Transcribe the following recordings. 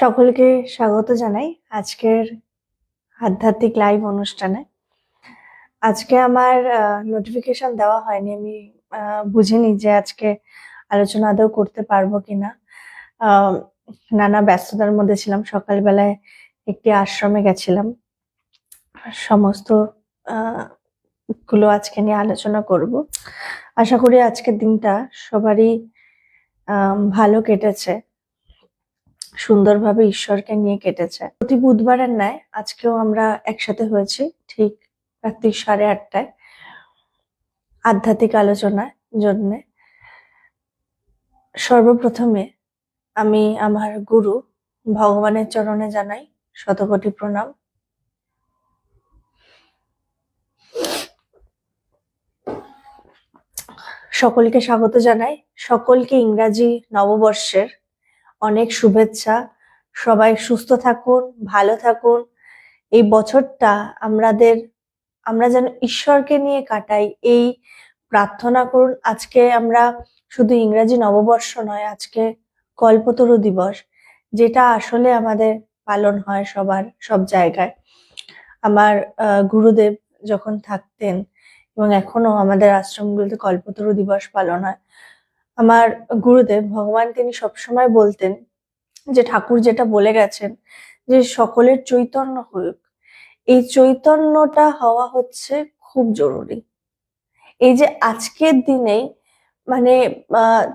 সকলকে স্বাগত জানাই আজকের আধ্যাত্মিক লাইভ অনুষ্ঠানে। আজকে আমার নোটিফিকেশন দেওয়া হয়নি, আমি বুঝিনি যে আজকে আলোচনা আদৌ করতে পারব কিনা। নানা ব্যস্ততার মধ্যে ছিলাম, সকালবেলায় একটি আশ্রমে গেছিলাম। সমস্তগুলো আজকে নিয়ে আলোচনা করব। আশা করি আজকের দিনটা সবারই ভালো কেটেছে। সুন্দরভাবে ঈশ্বরকে নিয়ে কেটেছে। প্রতি বুধবারের ন্যায় আজকেও আমরা একসাথে হয়েছি, ঠিক রাত্রি সাড়ে আটটায় আধ্যাত্মিক আলোচনার জন্যে। সর্বপ্রথমে আমি আমার গুরু ভগবানের চরণে জানাই শতকোটি প্রণাম। সকলকে স্বাগত জানাই। সকলকে ইংরাজি নববর্ষের অনেক শুভেচ্ছা। সবাই সুস্থ থাকুন, ভালো থাকুন। এই বছরটা আমাদের, আমরা যেন ঈশ্বরকে নিয়ে কাটাই, এই প্রার্থনা করুন। আজকে আমরা শুধু ইংরাজি নববর্ষ নয়, আজকে কল্পতরু দিবস, যেটা আসলে আমাদের পালন হয় সবার, সব জায়গায়। আমার গুরুদেব যখন থাকতেন এবং এখনও আমাদের আশ্রমগুলোতে কল্পতরু দিবস পালন হয় আমার গুরুদেব ভগবান তিনি সবসময় বলতেন যে ঠাকুর যেটা বলে গেছেন যে সকলের চৈতন্য হোক, এই চৈতন্যটা হওয়া হচ্ছে খুব জরুরি। এই যে আজকের দিনেই মানে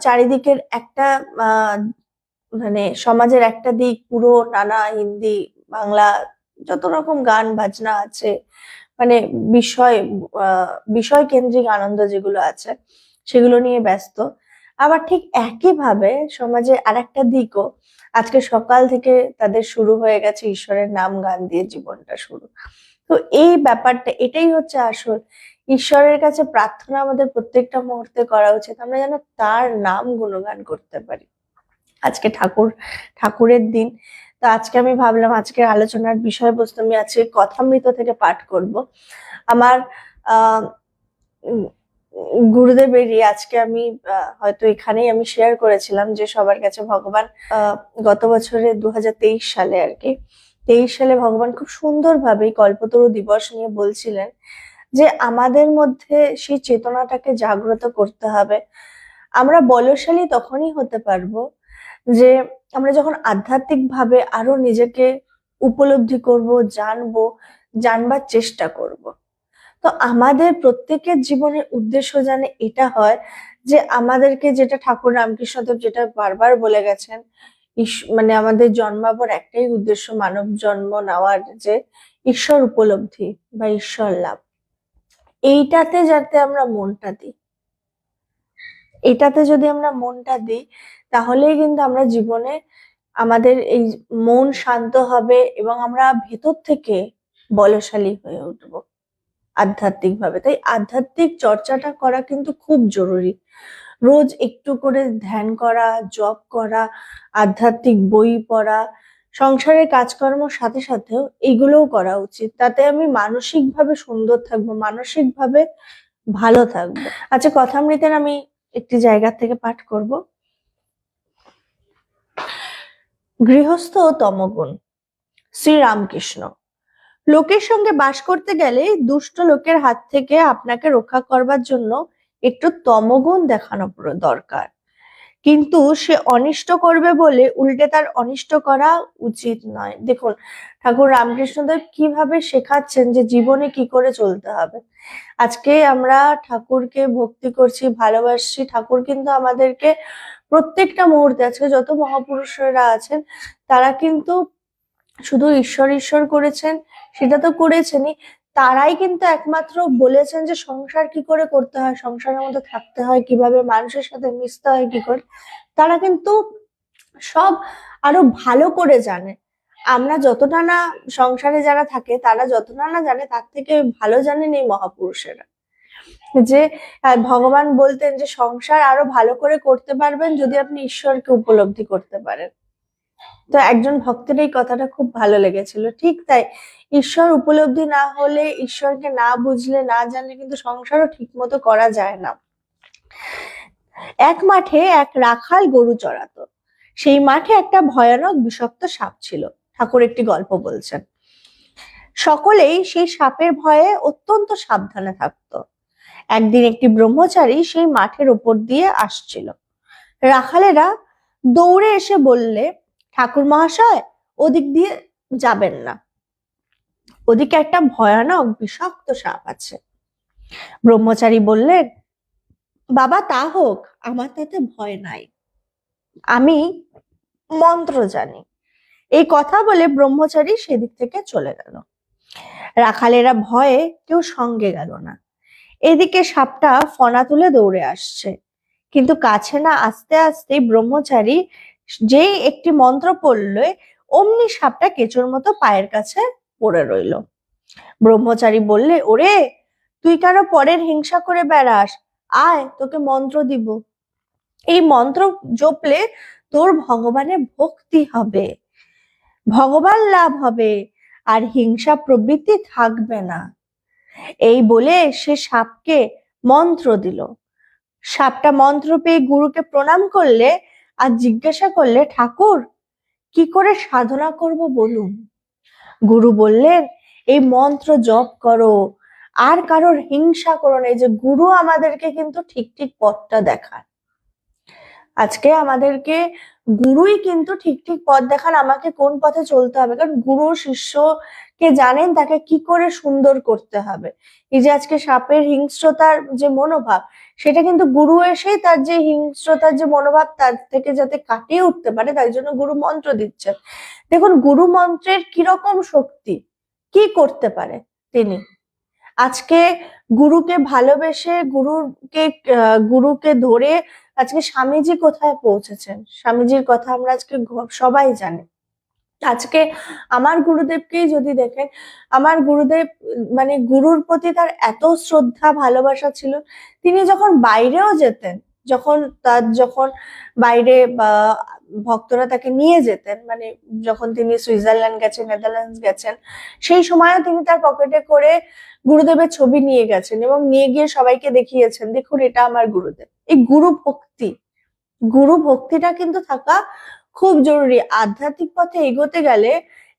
চারিদিকের একটা মানে সমাজের একটা দিক পুরো নানা হিন্দি, বাংলা যত রকম গান, বাজনা আছে মানে বিষয় বিষয় কেন্দ্রিক আনন্দ যেগুলো আছে সেগুলো নিয়ে ব্যস্ত। আবার ঠিক একইভাবে সমাজে আরেকটা দিকও, আজকে সকাল থেকে তাদের শুরু হয়ে গেছে ঈশ্বরের নাম গান দিয়ে জীবনটা শুরু। তো এই ব্যাপারটা, এটাই হচ্ছে আসল। ঈশ্বরের কাছে প্রার্থনা আমাদের প্রত্যেকটা মুহূর্তে করা উচিত। আমরা যেন তার নাম গুণগান করতে পারি। আজকে ঠাকুর, ঠাকুরের দিন। তো আজকে আমি ভাবলাম আজকের আলোচনার বিষয়বস্তু আমি আজকে কথামৃত থেকে পাঠ করব। আমার, আহ গুরুদেবেরই আজকে আমি হয়তো এখানেই আমি শেয়ার করেছিলাম যে সবার কাছে ভগবান গত বছরে দু সালে আর কি। তেইশ সালে ভগবান খুব সুন্দরভাবে কল্পতরু দিবস নিয়ে বলছিলেন যে আমাদের মধ্যে সেই চেতনাটাকে জাগ্রত করতে হবে। আমরা বলশালী তখনই হতে পারব যে আমরা যখন আধ্যাত্মিক ভাবে আরও নিজেকে উপলব্ধি করব, জানব, জানবার চেষ্টা করব। তো আমাদের প্রত্যেকের জীবনের উদ্দেশ্য জানে এটা হয় যে আমাদেরকে যেটা ঠাকুর রামকৃষ্ণদেব যেটা বারবার বলে গেছেন মানে আমাদের জন্মাবার একটাই উদ্দেশ্য মানব জন্ম নেওয়ার যে ঈশ্বর উপলব্ধি বা ঈশ্বর লাভ। এইটাতে যাতে আমরা মনটা দিই। এটাতে যদি আমরা মনটা দিই, তাহলেই কিন্তু আমরা জীবনে আমাদের এই মন শান্ত হবে এবং আমরা ভেতর থেকে বলশালী হয়ে উঠবো। আধ্যাত্মিক ভাবে তাই আধ্যাত্মিক চর্চাটা করা কিন্তু খুব জরুরি। রোজ একটু করে ধ্যান করা, জপ করা, আধ্যাত্মিক বই পড়া সংসারের কাজকর্মের সাথে সাথেও এগুলোও করা উচিত। তাতে আমি মানসিকভাবে সুন্দর থাকব, মানসিকভাবে ভালো থাকব। আচ্ছা কথামৃতের আমি একটি জায়গা থেকে পাঠ করব। গৃহস্থ তমগুণ, শ্রীরামকৃষ্ণ। লোকের সঙ্গে বাস করতে গেলে দুষ্ট লোকের হাত থেকে আপনাকে রক্ষা করবার জন্য একটু তমগুণ দেখানো দরকার। কিন্তু সে অনিষ্ট করবে বলে উল্টে তার অনিষ্ট করা উচিত নয়। দেখুন, ঠাকুর রামকৃষ্ণদেব কীভাবে শেখাচ্ছেন যে জীবনে কি করে চলতে হবে। আজকে আমরা ঠাকুরকে ভক্তি করছি, ভালোবাসছি। ঠাকুর কিন্তু আমাদেরকে প্রত্যেকটা মুহূর্তে, আজকে যত মহাপুরুষরা আছেন, তারা কিন্তু শুধু ঈশ্বর ঈশ্বর করেছেন, সেটা তো করেছেনই। তারাই কিন্তু একমাত্র বলেছেন যে সংসার কি করে করতে হয়, সংসারের মধ্যে থাকতে হয়, কীভাবে মানুষের সাথে মিশতে হয়, কি করে। তারা কিন্তু সব আরও ভালো করে জানে। আমরা যতটা না সংসারে যারা থাকে, তারা যতটা না জানে, তার থেকে ভালো জানেন এই মহাপুরুষেরা। যে ভগবান বলতেন যে, সংসার আরও ভালো করে করতে পারবেন যদি আপনি ঈশ্বরকে উপলব্ধি করতে পারেন। তো একজন ভক্তের এই কথাটা খুব ভালো লেগেছিল। ঠিক তাই, ঈশ্বর উপলব্ধি না হলে ঈশ্বরকে না বুঝলে, না জানলে কিন্তু সংসারও ঠিক মতো করা যায় না। এক মাঠে এক রাখাল গরু চড়াতো। সেই মাঠে একটা ভয়ানক বিষাক্ত সাপ ছিল। ঠাকুর একটি গল্প বলছেন। সকলেই সেই সাপের ভয়ে অত্যন্ত সাবধানে থাকতো। একদিন একটি ব্রহ্মচারী সেই মাঠের ওপর দিয়ে আসছিল। রাখালেরা দৌড়ে এসে বললে ঠাকুর মহাশয়, ওদিক দিয়ে যাবেন না। ওদিকে একটা ভয়ানক বিষাক্ত সাপ আছে। ব্রহ্মচারী বললেন, বাবা, তা হোক, আমার তাতে ভয় নাই। আমি মন্ত্র জানি। এই কথা বলে ব্রহ্মচারী সেদিক থেকে চলে গেল। রাখালেরা ভয়ে কেউ সঙ্গে গেল না। এদিকে সাপটা ফনা তুলে দৌড়ে আসছে। কিন্তু কাছে না আস্তে আস্তে ব্রহ্মচারী যেই একটি মন্ত্র পড়লে, অমনি সাপটা কেঁচোর মতো পায়ের কাছে পড়ে রইল। ব্রহ্মচারী বললে, ওরে, তুই কেন পরের হিংসা করে বেড়াস? আয়, তোকে মন্ত্র দিব। এই মন্ত্র জপলে তোর ভগবানের ভক্তি হবে, ভগবান লাভ হবে, আর হিংসা প্রবৃত্তি থাকবে না। এই বলে সে সাপকে মন্ত্র দিল। সাপটা মন্ত্র পেয়ে গুরুকে প্রণাম করলে আর জিজ্ঞাসা করলে, ঠাকুর, কি করে সাধনা করব বলুন? গুরু বললেন, এই মন্ত্র জপ করো। আর কারোর হিংসা করো না। এই যে গুরু আমাদেরকে কিন্তু ঠিক ঠিক পথটা দেখায়। আজকে আমাদেরকে গুরুই কিন্তু ঠিক ঠিক পথ দেখান আমাকে কোন পথে চলতে হবে। কারণ গুরু শিষ্যকে জানেন তাকে কি করে সুন্দর করতে হবে। এই যে আজকে সাপের হিংস্রতার যে মনোভাব, সেটা কিন্তু গুরু এসেই তার যে হিংস্রতার যে মনোভাব, তার থেকে যাতে কাটিয়ে উঠতে পারে, তাই জন্য গুরু মন্ত্র দিচ্ছেন। দেখুন, গুরু মন্ত্রের কীরকম শক্তি, কি করতে পারে তিনি? আজকে গুরুকে ভালোবেসে, গুরুকে গুরুকে ধরে আজকে স্বামীজি কোথায় পৌঁছেছেন? স্বামীজির কথা আমরা আজকে সবাই জানি। আজকে আমার গুরুদেবকেই যদি দেখেন, আমার গুরুদেব মানে গুরুর প্রতি তার এত শ্রদ্ধা, ভালোবাসা ছিল। তিনি যখন বাইরেও যেতেন, যখন তার, যখন বাইরে ভক্তরা তাকে নিয়ে যেতেন মানে যখন তিনি সুইজারল্যান্ড গেছেন, নেদারল্যান্ডস গেছেন, সেই সময়ও তিনি তার পকেটে করে গুরুদেবের ছবি নিয়ে গেছেন এবং নিয়ে গিয়ে সবাইকে দেখিয়েছেন, দেখুন, এটা আমার গুরুদেব। এই গুরু ভক্তি, গুরু ভক্তিটা কিন্তু থাকা খুব জরুরি। আধ্যাত্মিক পথে এগোতে গেলে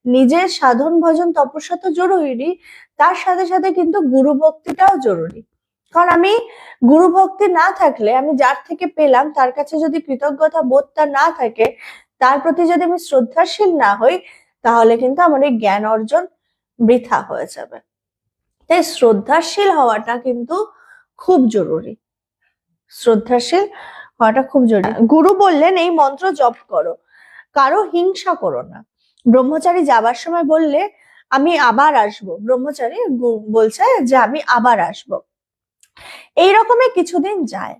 নিজের সাধন, ভজন, তপস্যা তো জরুরি, তার সাথে সাথে কিন্তু গুরু ভক্তিটাও জরুরি। কারণ আমি গুরু ভক্তি না থাকলে, আমি যার থেকে পেলাম, তার কাছে যদি কৃতজ্ঞতা বোধটা না থাকে, তার প্রতি যদি আমি শ্রদ্ধাশীল না হই, তাহলে কিন্তু আমার এই জ্ঞান অর্জন বৃথা হয়ে যাবে। তাই শ্রদ্ধাশীল হওয়াটা কিন্তু খুব জরুরি। শ্রদ্ধাশীল হওয়াটা খুব জরুরি। গুরু বললেন, এই মন্ত্র জপ করো। কারও হিংসা করো না। ব্রহ্মচারী যাবার সময় বললে, আমি আবার আসব ব্রহ্মচারী বলছে যে, আমি আবার আসব এই রকমের কিছুদিন যায়।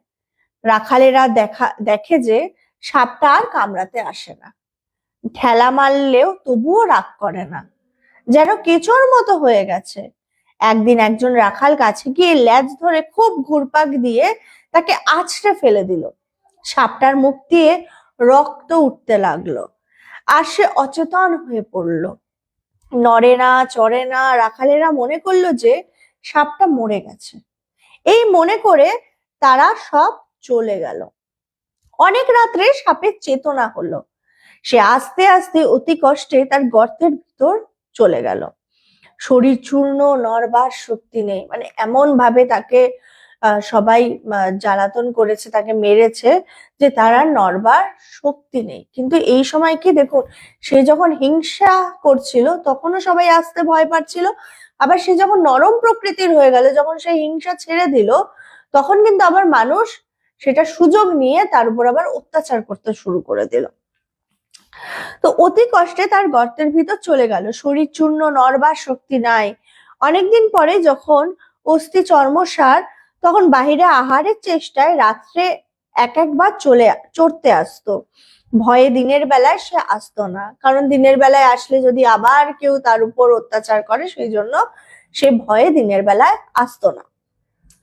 রাখালেরা দেখা, দেখে যে, সাপটা আর কামড়াতে আসে না। ঠেলা মারলেও তবুও রাগ করে না। যেন কেঁচোর মতো হয়ে গেছে। একদিন একজন রাখাল কাছে গিয়ে ল্যাজ ধরে খুব ঘুরপাক দিয়ে তাকে আছড়ে ফেলে দিল। সাপটার মুখ দিয়ে রক্ত উঠতে লাগল আর সে অচেতন হয়ে পড়ল। নড়ে না, চড়ে না, রাখালেরা মনে করল যে সাপটা মরে গেছে। এই মনে করে তারা সব চলে গেল। অনেক রাত্রে সাপের চেতনা হলো। সে আস্তে আস্তে অতি কষ্টে তার গর্তের ভিতর চলে গেল। শরীর চূর্ণ নড়বার শক্তি নেই। মানে এমন ভাবে তাকে সবাই জ্বালাতন করেছে, তাকে মেরেছে যে তার আর নড়বার শক্তি নেই। কিন্তু এই সময় কি দেখুন, সে যখন হিংসা করছিল তখনও সবাই আসতে ভয় পাচ্ছিল। আবার সে যখন নরম প্রকৃতির হয়ে গেল, যখন সে হিংসা ছেড়ে দিল, তখন কিন্তু আবার মানুষ সেটা সুযোগ নিয়ে তার উপর আবার অত্যাচার করতে শুরু করে দিল। তো অতি কষ্টে তার গর্তের ভিতর চলে গেল। শরীর চূর্ণ, নড়বার শক্তি নাই। অনেকদিন পরে যখন অস্থি চর্মসার, তখন বাহিরে আহারের চেষ্টায় রাত্রে এক একবার চলে, চড়তে আসতো। ভয়ে দিনের বেলায় সে আসতো না। কারণ দিনের বেলায় আসলে যদি আবার কেউ তার উপর অত্যাচার করে, সেই জন্য সে ভয়ে দিনের বেলায় আসতো না।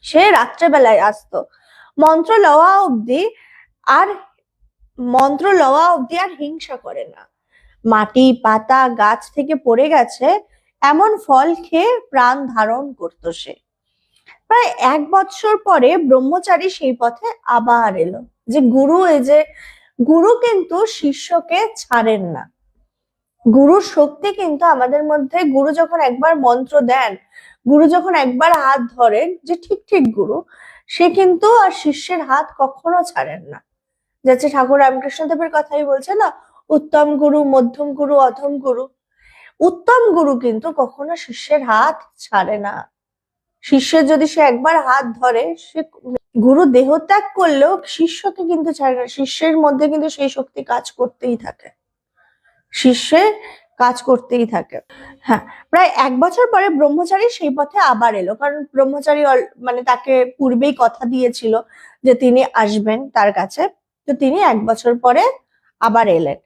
সে রাত্রেবেলায় আসতো। মন্ত্র লওয়া অবধি আর, মন্ত্র লওয়া অবধি আর হিংসা করে না। মাটি, পাতা, গাছ থেকে পড়ে গেছে, এমন ফল খেয়ে প্রাণ ধারণ করতো সে। প্রায় এক বছর পরে ব্রহ্মচারী সেই পথে আবার এলো যে, গুরু, এই যে, গুরু কিন্তু শিষ্যকে ছাড়েন না। গুরুর শক্তি কিন্তু আমাদের মধ্যে, গুরু যখন একবার মন্ত্র দেন, গুরু যখন একবার হাত ধরেন যে, ঠিক ঠিক, গুরু, সে কিন্তু আর শিষ্যের হাত কখনো ছাড়েন না। যাচ্ছে ঠাকুর রামকৃষ্ণ দেবের কথাই বলছে, না উত্তম গুরু, মধ্যম গুরু, অধম গুরু। উত্তম গুরু কিন্তু কখনো শিষ্যের হাত ছাড়ে না। শিষ্যের যদি সে একবার হাত ধরে, সে গুরু দেহত্যাগ করলেও শিষ্যকে কিন্তু ছাড়ে না। শিষ্যের মধ্যে কিন্তু সেই শক্তি কাজ করতেই থাকে। শিষ্যে কাজ করতেই থাকে। হ্যাঁ প্রায় এক বছর পরে ব্রহ্মচারী সেই পথে আবার এলো। কারণ ব্রহ্মচারী মানে তাকে পূর্বেই কথা দিয়েছিল যে তিনি আসবেন তার কাছে। তো তিনি এক বছর পরে আবার এলেন।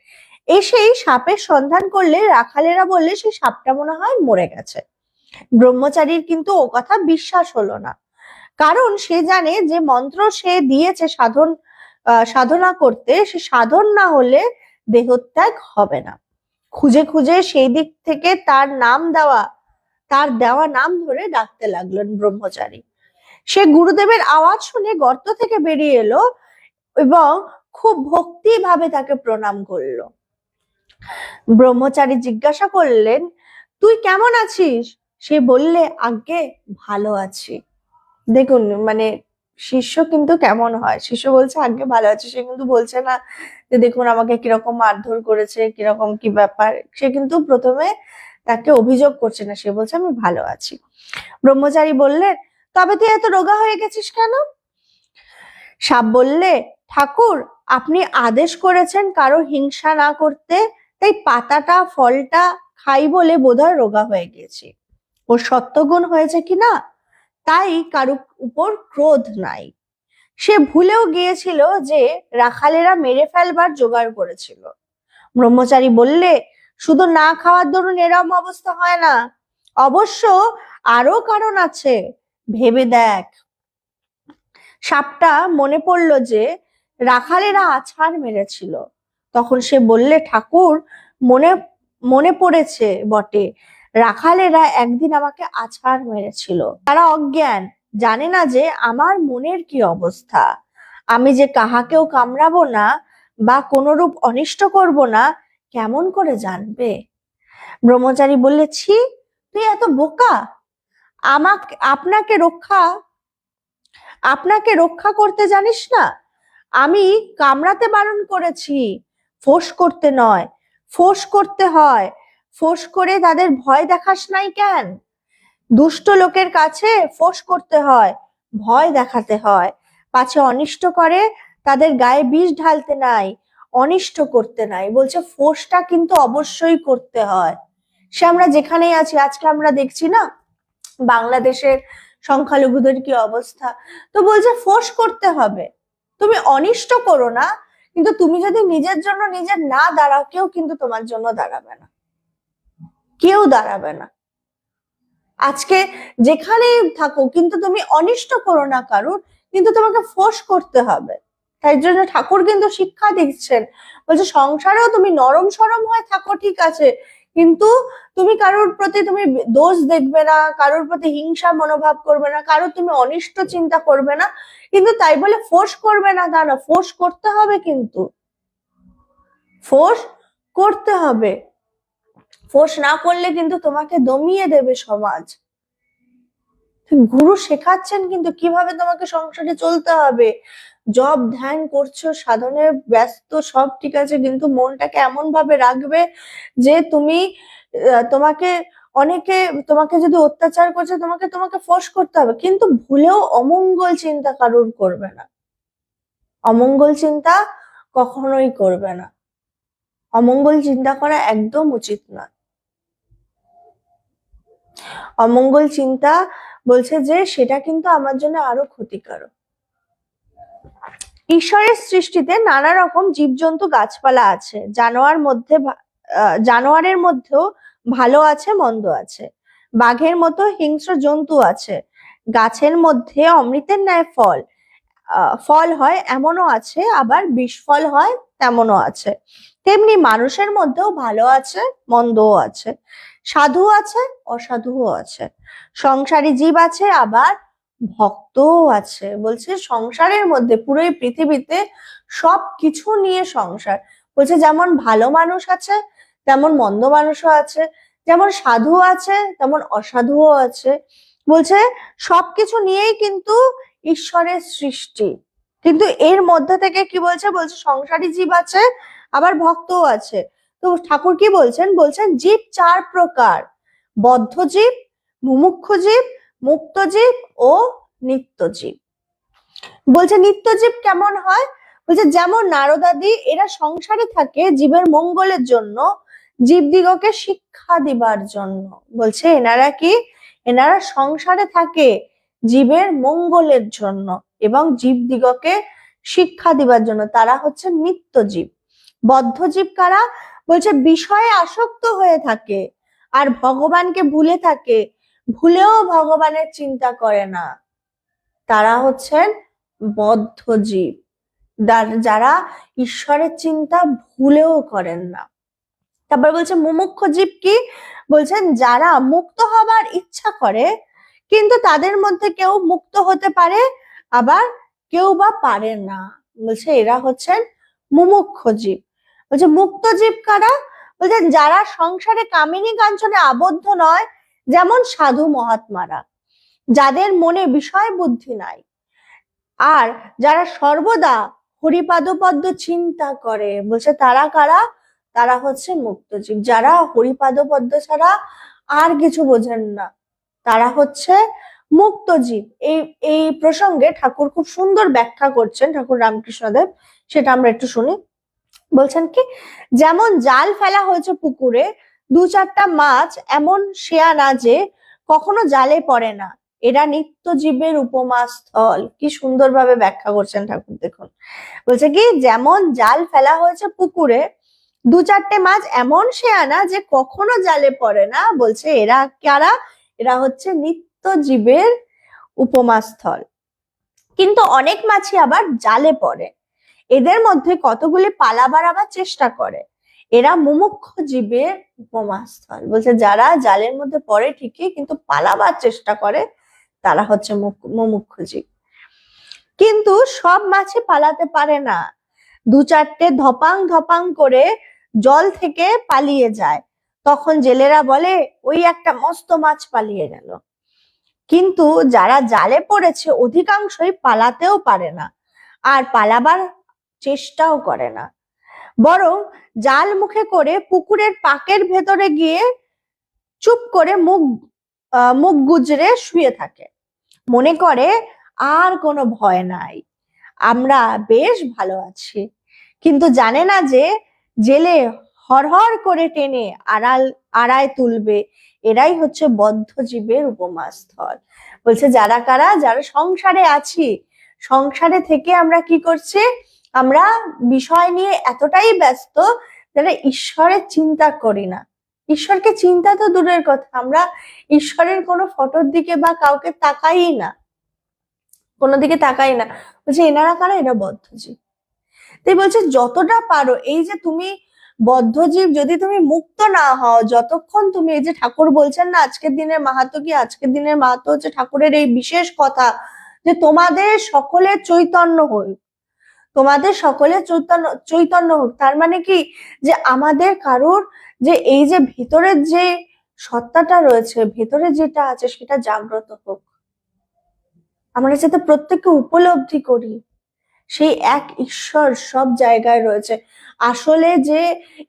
এসেই সাপের সন্ধান করলে রাখালেরা বললে সেই সাপটা মনে হয় মরে গেছে। ব্রহ্মচারীর কিন্তু ও কথা বিশ্বাস হলো না। কারণ সে জানে যে মন্ত্র সে দিয়েছে সাধন সাধনা করতে, সে সাধন না হলে দেহত্যাগ হবে না। খুঁজে খুঁজে সেই দিক থেকে তার নাম দেওয়া, তার দেওয়া নাম ধরে ডাকতে লাগলেন ব্রহ্মচারী। সে গুরুদেবের আওয়াজ শুনে গর্ত থেকে বেরিয়ে এলো এবং খুব ভক্তি ভাবে তাকে প্রণাম করল। ব্রহ্মচারী জিজ্ঞাসা করলেন, তুই কেমন আছিস? সে বললে, আজ্ঞে, ভালো আছি। দেখুন মানে শিষ্য কিন্তু কেমন হয়? শিষ্য বলছে, আজ্ঞে, ভালো আছে। সে কিন্তু বলছে না যে, দেখুন, আমাকে কীরকম মারধর করেছে, কীরকম কি ব্যাপার? সে কিন্তু প্রথমে তাকে অভিযোগ করছে না, সে বলছে, আমি ভালো আছি। ব্রহ্মচারী বললেন তবে তুই এত রোগা হয়ে গেছিস কেন? সাপ বললে ঠাকুর, আপনি আদেশ করেছেন কারও হিংসা না করতে, তাই পাতাটা, ফলটা খাই বলে বোধহয় রোগা হয়ে গেছি ওর সত্যগুণ হয়েছে কি না? তাই কারও উপর ক্রোধ নাই। সে ভুলেও গিয়েছিল যে রাখালেরা মেরে ফেলবার জোগাড় করেছিল। ব্রহ্মচারী বললে, শুধু না খাওয়ার দরুন এরম অবস্থা হয় না। অবশ্য আরও কারণ আছে। ভেবে দেখ। সাপটা মনে পড়ল যে রাখালেরা আছাড় মেরেছিল। তখন সে বললে, ঠাকুর, মনে মনে পড়েছে বটে, রাখালেরা একদিন আমাকে আছাড় মেরেছিল। তারা অজ্ঞান, জানে না যে আমার মনের কি অবস্থা। আমি যে কাহাকেও কামড়াবো না বা কোনরূপ অনিষ্ট করব না, কেমন করে জানবে? ব্রহ্মচারী বললে, ছি, তুই এত বোকা। আমাকে, আপনাকে রক্ষা আপনাকে রক্ষা করতে জানিস না? আমি কামড়াতে বারণ করেছি। ফোঁস করতে নয়। ফোঁস করতে হয়। ফোঁস করে তাদের ভয় দেখাস নাই কেন? দুষ্ট লোকের কাছে ফোঁস করতে হয়, ভয় দেখাতে হয়। পাছে অনিষ্ট করে, তাদের গায়ে বিষ ঢালতে নাই, অনিষ্ট করতে নাই। বলছে, ফোঁসটা কিন্তু অবশ্যই করতে হয়। সে আমরা যেখানেই আছি, আজকে আমরা দেখছি না, বাংলাদেশের সংখ্যালঘুদের কি অবস্থা? তো বলছে, ফোঁস করতে হবে। তুমি অনিষ্ট করো না, কিন্তু তুমি যদি নিজের জন্য নিজের না দাঁড়াও, কেউ কিন্তু তোমার জন্য দাঁড়াবে না। কেউ দাঁড়াবে না। আজকে যেখানেই থাকো, কিন্তু তুমি অনিষ্ট করো না কারুর, কিন্তু তোমাকে ফোর্স করতে হবে। তাই জন্য ঠাকুর কিন্তু শিক্ষা দিচ্ছেন। বলছে, সংসারেও তুমি নরম সরম হয়ে থাকো, ঠিক আছে কিন্তু তুমি কারোর প্রতি তুমি দোষ দেখবে না, কারোর প্রতি হিংসা মনোভাব করবে না, কারোর তুমি অনিষ্ট চিন্তা করবে না, কিন্তু তাই বলে ফোর্স করবে না তা না ফোর্স করতে হবে কিন্তু। ফোর্স করতে হবে। ফোর্স না করলে কিন্তু তোমাকে দমিয়ে দেবে সমাজ। গুরু শেখাচ্ছেন কিন্তু কীভাবে তোমাকে সংসারে চলতে হবে? জব ধ্যান করছ, সাধনে ব্যস্ত, সব ঠিক আছে, কিন্তু মনটাকে এমন ভাবে রাখবে যে তুমি তোমাকে অনেকে, তোমাকে যদি অত্যাচার করছে, তোমাকে তোমাকে ফোর্স করতে হবে, কিন্তু ভুলেও অমঙ্গল চিন্তা কারুর করবে না। অমঙ্গল চিন্তা কখনোই করবে না। অমঙ্গল চিন্তা করা একদম উচিত নয়। অমঙ্গল চিন্তা বলছে যে, সেটা কিন্তু আমার জন্য আরও ক্ষতিকারক। ঈশ্বরের সৃষ্টিতে নানা রকম জীবজন্তু গাছপালা আছে। জানোয়ার মধ্যে জানোয়ারের মধ্যেও ভালো আছে, মন্দ আছে। বাঘের মতো হিংস্র জন্তু আছে। গাছের মধ্যে অমৃতের ন্যায় ফল। ফল হয় এমনও আছে, আবার বিষ ফল হয় তেমনও আছে। তেমনি মানুষের মধ্যেও ভালো আছে, মন্দও আছে। সাধু আছে, অসাধুও আছে। সংসারী জীব আছে, আবার ভক্তও আছে। বলছে সংসারের মধ্যে পুরো এই পৃথিবীতে সব কিছু নিয়ে সংসার। বলছে যেমন ভালো মানুষ আছে, তেমন মন্দ মানুষও আছে, যেমন সাধু আছে, তেমন অসাধুও আছে। বলছে সবকিছু নিয়েই কিন্তু ঈশ্বরের সৃষ্টি। কিন্তু এর মধ্যে থেকে কি বলছে? বলছে সংসারী জীব আছে, আবার ভক্তও আছে। তো ঠাকুর কি বলছেন? বলছেন জীব চার প্রকার। বদ্ধ জীব, মুমুক্ষু জীব মুক্ত জীব ও নিত্য জীব বলছে নিত্য জীব কেমন হয়? বলছে, যেমন নারদাদি, এরা সংসারে থাকে জীবের মঙ্গলের জন্য, জীবদিগকে শিক্ষা দিবার জন্য। বলছে, এনারা কি? এনারা সংসারে থাকে জীবের মঙ্গলের জন্য এবং জীবদিগকে শিক্ষা দিবার জন্য। তারা হচ্ছে নিত্য জীব বদ্ধ জীব কারা? বলছে, বিষয়ে আসক্ত হয়ে থাকে আর ভগবানকে ভুলে থাকে। ভুলেও ভগবানের চিন্তা করে না। তারা হচ্ছেন বদ্ধ জীব। যার- ঈশ্বরের চিন্তা ভুলেও করেন না। তারপর বলছে, মুমুক্ষ জীব কি? বলছেন, যারা মুক্ত হবার ইচ্ছা করে, কিন্তু তাদের মধ্যে কেউ মুক্ত হতে পারে, আবার কেউ বা পারে না। বলছে, এরা হচ্ছেন মুমুক্ষ জীব। বলছে, মুক্ত জীব কারা? বলছেন, যারা সংসারে কামিনী কাঞ্চনে আবদ্ধ নয় যেমন সাধু মহাত্মারা, যাদের মনে বিষয় বুদ্ধি নাই। আর যারা সর্বদা হরিপাদপদ্ম চিন্তা করে, বলছে তারা কারা? তারা হচ্ছে মুক্তজীব। যারা হরিপাদপদ্ম ছাড়া আর কিছু বোঝেন না, তারা হচ্ছে মুক্তজীব। এই এই প্রসঙ্গে ঠাকুর খুব সুন্দর ব্যাখ্যা করছেন ঠাকুর রামকৃষ্ণদেব, সেটা আমরা একটু শুনি। বলছেন কি, যেমন জাল ফেলা হয়েছে পুকুরে দু চারটা মাছ এমন শেয়ানা যে কখনো জালে পড়ে না। এরা নিত্য জীবের উপমা স্থল কি সুন্দরভাবে ব্যাখ্যা করছেন ঠাকুর, দেখুন। বলছে কি, যেমন জাল ফেলা হয়েছে পুকুরে, দু চারটে মাছ এমন শেয়ানা যে কখনো জালে পড়ে না। বলছে এরা কারা? এরা হচ্ছে নিত্য জীবের উপমা স্থল কিন্তু অনেক মাছই আবার জালে পড়ে। এদের মধ্যে কতগুলি পালাবার আবার চেষ্টা করে। এরা মুমুক্ষ জীবের উপমা স্থল বলছে, যারা জালের মধ্যে পড়ে ঠিকই, কিন্তু পালাবার চেষ্টা করে, তারা হচ্ছে মুক- মুমুক্ষ জীব। কিন্তু সব মাছে পালাতে পারে না। দু চারটে ধপাং ধপাং করে জল থেকে পালিয়ে যায়। তখন জেলেরা বলে, ওই একটা মস্ত মাছ পালিয়ে গেল। কিন্তু যারা জালে পড়েছে, অধিকাংশই পালাতেও পারে না। আর পালাবার চেষ্টাও করে না। বরং জাল মুখে করে পুকুরের পাকের ভেতরে গিয়ে চুপ করে মুখ মুখ গুজরে শুয়ে থাকে। মনে করে, আর কোনো ভয় নাই। আমরা বেশ ভালো আছি। কিন্তু জানে না যে, জেলে হরহর করে টেনে আড়াল, আড়ায় তুলবে। এরাই হচ্ছে বদ্ধ জীবের উপমা স্থল বলছে, যারা কারা? যারা সংসারে আছি। সংসারে থেকে আমরা কি করছি? আমরা বিষয় নিয়ে এতটাই ব্যস্ত যারা ঈশ্বরের চিন্তা করি না। ঈশ্বরকে চিন্তা তো দূরের কথা, আমরা ঈশ্বরের কোনো ফটোর দিকে বা কাউকে তাকাই না। কোনো দিকে তাকাই না। বলছে, এনারা কারা? এরা বদ্ধজীব। তাই বলছে, যতটা পারো, এই যে তুমি বদ্ধজীব, যদি তুমি মুক্ত না হও, যতক্ষণ তুমি এই যে ঠাকুর বলছেন না, আজকের দিনের মাহাতো কি? আজকের দিনের মাহাতো হচ্ছে ঠাকুরের এই বিশেষ কথা যে তোমাদের সকলের চৈতন্য হোক তোমাদের সকলে চৈতন্য চৈতন্য হোক। তার মানে কি? যে আমাদের কারোর যে এই যে ভিতরের যে সত্তাটা রয়েছে, ভেতরে যেটা আছে সেটা জাগ্রত হোক। আমরা যাতে প্রত্যেককে উপলব্ধি করি। সেই এক ঈশ্বর সব জায়গায় রয়েছে। আসলে যে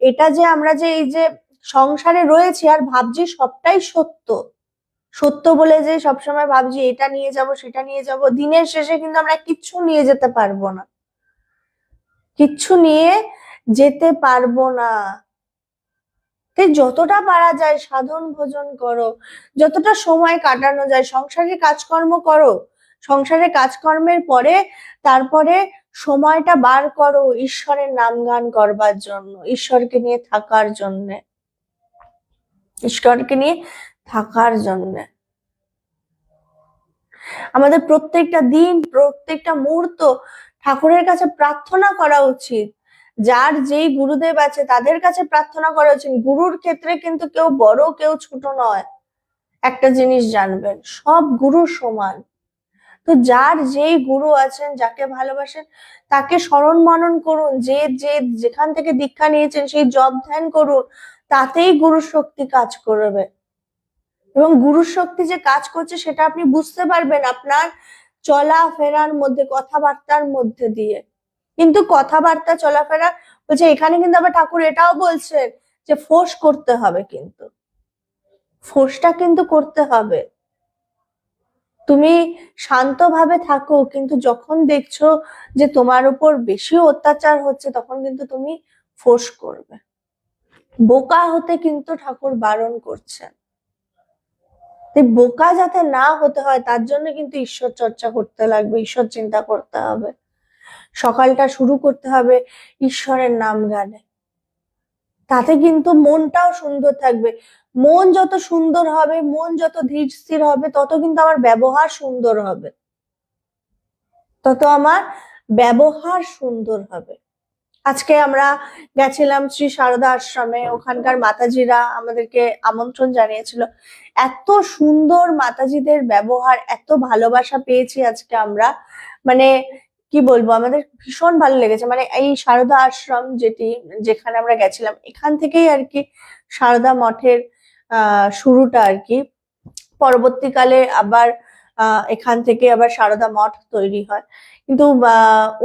এটা যে আমরা যে এই যে সংসারে রয়েছি আর ভাবছি সবটাই সত্য। সত্য বলে যে সবসময় ভাবছি এটা নিয়ে যাব, সেটা নিয়ে যাব, দিনের শেষে কিন্তু আমরা কিচ্ছু নিয়ে যেতে পারব না। কিচ্ছু নিয়ে যেতে পারব না। যতটা পারা যায় সাধন ভোজন করো, যতটা সময় কাটানো যায়, সংসারে কাজকর্ম করো, সংসারে কাজকর্মের পরে তারপরে সময়টা বার করো ঈশ্বরের নাম গান করবার জন্য, ঈশ্বরকে নিয়ে থাকার জন্যে। ঈশ্বরকে নিয়ে থাকার জন্যে। আমাদের প্রত্যেকটা দিন, প্রত্যেকটা মুহূর্ত ঠাকুরের কাছে প্রার্থনা করা উচিত। যার যেই গুরুদেব আছে, তাদের কাছে প্রার্থনা করা উচিত। গুরুর ক্ষেত্রে কিন্তু কেউ বড়, কেউ ছোট নয়। একটা জিনিস জানবেন, সব গুরু সমান। তো যার যেই গুরু আছেন, যাকে ভালোবাসেন, তাকে স্মরণ মনন করুন। যে যে যেখান থেকে দীক্ষা নিয়েছেন, সেই জপ ধ্যান করুন, তাতেই গুরু শক্তি কাজ করবে। এবং গুরুর শক্তি যে কাজ করছে, সেটা আপনি বুঝতে পারবেন। আপনার চলা ফেরার মধ্যে, কথাবার্তার মধ্যে দিয়ে। কিন্তু কথাবার্তা, চলাফেরা বলছে, এখানে কিন্তু আবার ঠাকুর এটাও বলছেন যে ফোর্স করতে হবে কিন্তু। ফোর্সটা কিন্তু করতে হবে। তুমি শান্তভাবে থাকো, কিন্তু যখন দেখছ যে তোমার উপর বেশি অত্যাচার হচ্ছে, তখন কিন্তু তুমি ফোর্স করবে। বোকা হতে কিন্তু ঠাকুর বারণ করছেন। তাই বোকা যাতে না হতে হয়, তার জন্য কিন্তু ঈশ্বর চর্চা করতে লাগবে, ঈশ্বর চিন্তা করতে হবে। সকালটা শুরু করতে হবে ঈশ্বরের নাম গানে। তাতে কিন্তু মনটাও সুন্দর থাকবে। মন যত সুন্দর হবে, মন যত ধীর স্থির হবে, তত কিন্তু আমার ব্যবহার সুন্দর হবে। তত আমার ব্যবহার সুন্দর হবে। আজকে আমরা গেছিলাম শ্রী সারদা আশ্রমে। ওখানকার মাতাজিরা আমাদেরকে আমন্ত্রণ জানিয়েছিল। এত সুন্দর মাতাজিদের ব্যবহার, এত ভালোবাসা পেয়েছি আজকে আমরা। মানে কি বলব, আমাদের ভীষণ ভালো লেগেছে। মানে এই সারদা আশ্রম যেটি, যেখানে আমরা গেছিলাম, এখান থেকেই আর কি সারদা মঠের শুরুটা আর কি। পরবর্তীকালে আবার এখান থেকে আবার সারদা মঠ তৈরি হয়। কিন্তু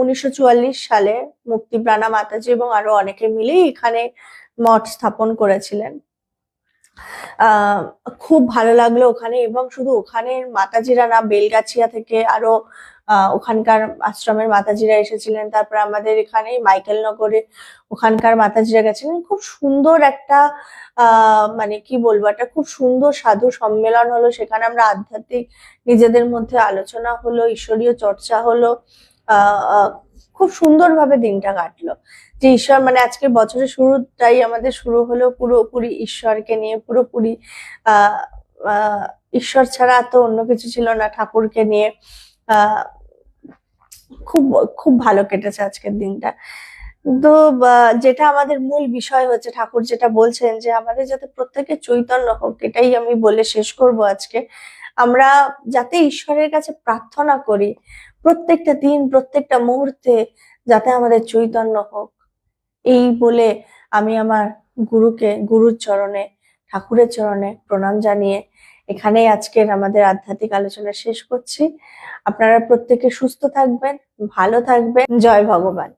উনিশশো চুয়াল্লিশ সালে মুক্তিপ্রাণা মাতাজি এবং আরও অনেকে মিলেই এখানে মঠ স্থাপন করেছিলেন। খুব ভালো লাগল ওখানে এবং শুধু ওখানে মাতাজিরা না, বেলগাছিয়া থেকে আরও ওখানকার আশ্রমের মাতাজিরা এসেছিলেন। তারপর আমাদের এখানে মাইকেল নগরে ওখানকার মাতাজিরা গেছিলেন খুব সুন্দর একটা মানে কি বলব, একটা খুব সুন্দর সাধু সম্মেলন হলো। সেখানে আমরা আধ্যাত্মিক নিজেদের মধ্যে আলোচনা হলো, ঈশ্বরীয় চর্চা হলো। খুব সুন্দরভাবে দিনটা কাটলো। যে ঈশ্বর মানে আজকে বছরের শুরুটাই আমাদের শুরু হলো পুরোপুরি ঈশ্বরকে নিয়ে, পুরোপুরি ঈশ্বর ছাড়া তো অন্য কিছু ছিল না ঠাকুরকে নিয়ে। খুব খুব ভালো কেটেছে আজকের দিনটা। তো যেটা আমাদের মূল বিষয় হচ্ছে, ঠাকুর যেটা বলছেন যে, আমাদের যাতে প্রত্যেকের চৈতন্য হোক, এটাই আমি বলে শেষ করব আজকে। আমরা যাতে ঈশ্বরের কাছে প্রার্থনা করি, প্রত্যেকটা দিন, প্রত্যেকটা মুহূর্তে যাতে আমাদের চৈতন্য হোক। এই বলে আমি আমার গুরুকে, গুরুর চরণে, ঠাকুরের চরণে প্রণাম জানিয়ে এখানেই আজকের আমাদের আধ্যাত্মিক আলোচনা শেষ করছি। আপনারা প্রত্যেকে সুস্থ থাকবেন, ভালো থাকবেন। জয় ভগবান।